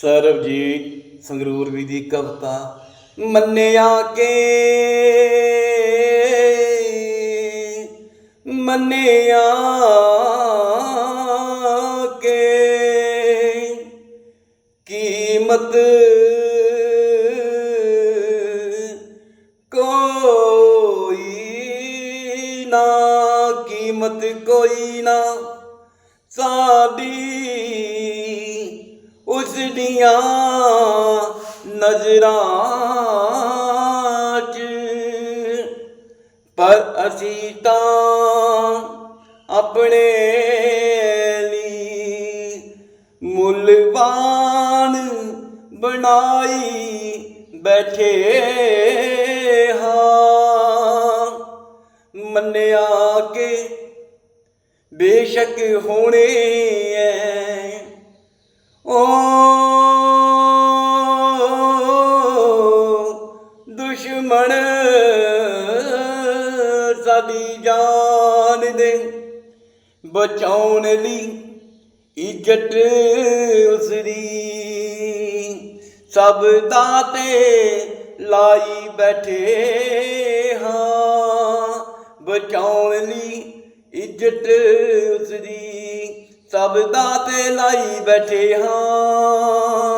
ਸਰਬਜੀਤ ਸੰਗਰੂਰ ਵੀ ਦੀ ਕਵਿਤਾ ਮੰਨਿਆ ਕੇ ਮੰਨਿਆ ਕੇ। ਕੀਮਤ ਕੋਈ ਨਾ, ਕੀਮਤ ਕੋਈ ਨਾ, ਸਾਡੀ ਉਸ ਨਜ਼ਰਾਂ 'ਚ। ਪਰ ਅਸੀਂ ਤਾਂ ਆਪਣੇ ਲਈ ਮੁੱਲਵਾਨ ਬਣਾਈ ਬੈਠੇ ਹਾਂ। ਮੰਨਿਆ ਕਿ ਬੇਸ਼ੱਕ ਹੋਣੇ ਐ ਦੁਸ਼ਮਣ ਸਾਡੀ ਜਾਨ ਦੇ ਬਚਾਉਣ ਲਈ ਇੱਜ਼ਤ ਉਸਦੀ। ਸਭ ਦਾ ਤੇ ਲਾਈ ਬੈਠੇ ਹਾਂ, ਬਚਾਉਣ ਲਈ ਇੱਜ਼ਤ ਉਸਦੀ। ਸਭ ਦਾ ਤੇ ਲਾਈ ਬੈਠੇ ਹਾਂ।